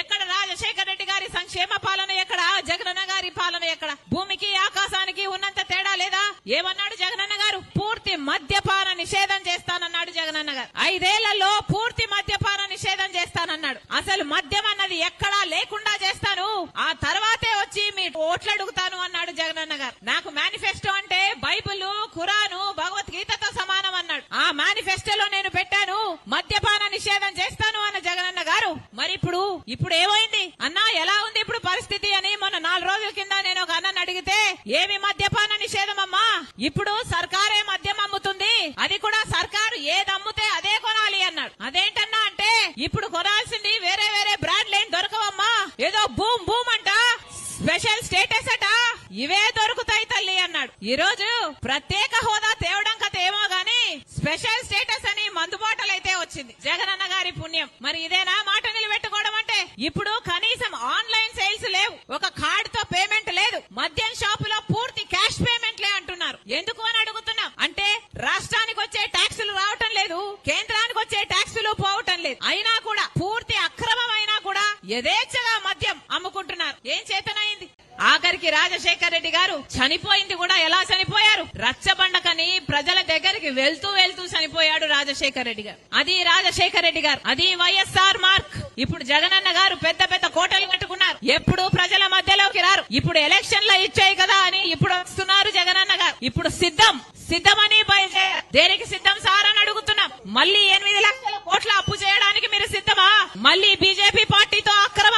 ఎక్కడ రాజశేఖర రెడ్డి గారి సంక్షేమ పాలన ఎక్కడ? జగనన్న గారి పాలన ఎక్కడ? భూమికి ఆకాశానికి ఉన్నంత తేడా లేదా? ఏమన్నాడు జగనన్న గారు? పూర్తి మద్యపాన నిషేధం చేస్తానన్నాడు జగనన్న గారు. ఐదేళ్ళలో పూర్తి మద్యపాన నిషేధం చేస్తానన్నాడు. అసలు మద్యం అన్నది ఎక్కడా లేకుండా చేస్తాను. ఆ తర్వాతే వచ్చి మీ ఓట్లు అడుగుతాను అన్నాడు జగనన్న గారు. నాకు మేనిఫెస్టో అంటే బైబిల్ ఖురాను భగవద్గీతతో సమానం అన్నాడు. ఆ మేనిఫెస్టోలో నేను పెట్టాను. మద్యపాన నిషేధం చేస్తాను. మరి ఇప్పుడు ఇప్పుడు ఏమైంది? అన్నా ఎలా ఉంది ఇప్పుడు పరిస్థితి అని మొన్న నాలుగు రోజుల కింద నేను ఒక అన్నని అడిగితే ఏమి మద్యపాన నిషేధం అమ్మా? ఇప్పుడు సర్కారే మద్యం అమ్ముతుంది. అది కూడా సర్కారు ఏది అమ్ముతే అదే కొనాలి అన్నాడు. అదేంటన్నా అంటే ఇప్పుడు కొనాల్సింది వేరే వేరే బ్రాండ్లు ఏం దొరకవమ్మా? ఏదో భూమ్ భూమ్ అంట స్పెషల్ స్టేటస్ అట ఇవే దొరుకుతాయి తల్లి అన్నాడు. ఈ రోజు ప్రత్యేక హోదా తేవడం కథ ఏమో గాని స్పెషల్ స్టేటస్ అని మందుబాటలైతే వచ్చింది. జగనన్న గారి పుణ్యం. మరి ఇదేనా మాట పెట్టుకోవడం అంటే ఇప్పుడు కనీసం ఆన్లైన్ సేల్స్ లేవు. ఒక కార్డ్తో పేమెంట్ లేదు. మద్యం షాపులో పూర్తి క్యాష్ పేమెంట్లే అంటున్నారు. ఎందుకు అని అడుగుతున్నాం. అంటే రాష్ట్రానికి వచ్చే ట్యాక్సులు రావటం లేదు. కేంద్రానికి వచ్చే ట్యాక్సులు పోవటం లేదు. అయినా కూడా పూర్తి అక్రమమైనా కూడా యథేచ్ఛగా మద్యం అమ్ముకుంటున్నారు. ఏం చేతనైంది? ఆఖరికి రాజశేఖర్ రెడ్డి గారు చనిపోయింది కూడా ఎలా చనిపోయారు? రచ్చబండకని ప్రజల దగ్గరికి వెళ్తూ వెళ్తూ చనిపోయాడు రాజశేఖర్ రెడ్డి గారు. అది రాజశేఖర్ రెడ్డి గారు. అది వైఎస్ఆర్ మార్క్. ఇప్పుడు జగనన్న గారు పెద్ద పెద్ద కోటలు కట్టుకున్నారు. ఎప్పుడు ప్రజల మధ్యలోకి రారు. ఇప్పుడు ఎలక్షన్లు ఇచ్చాయి కదా అని ఇప్పుడు వస్తున్నారు జగనన్న గారు. ఇప్పుడు సిద్ధం. సిద్ధమని దేనికి సిద్ధం సార్ అని అడుగుతున్నాం. మళ్ళీ ఎనిమిది లక్షల కోట్ల అప్పు చేయడానికి మీరు సిద్ధమా? మళ్ళీ బీజేపీ పార్టీతో అక్రమ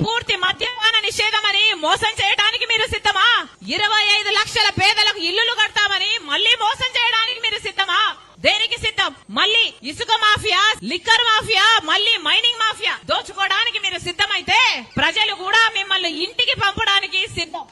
పూర్తి మద్యపాన నిషేధమని మోసం చేయడానికి మీరు సిద్ధమా? ఇరవై ఐదు లక్షల పేదలకు ఇల్లులు కడతామని మళ్ళీ మోసం చేయడానికి మీరు సిద్ధమా? దేనికి సిద్ధం? మళ్ళీ ఇసుక మాఫియా లిక్కర్ మాఫియా మళ్ళీ మైనింగ్ మాఫియా దోచుకోవడానికి మీరు సిద్ధమైతే ప్రజలు కూడా మిమ్మల్ని ఇంటికి పంపడానికి సిద్ధం.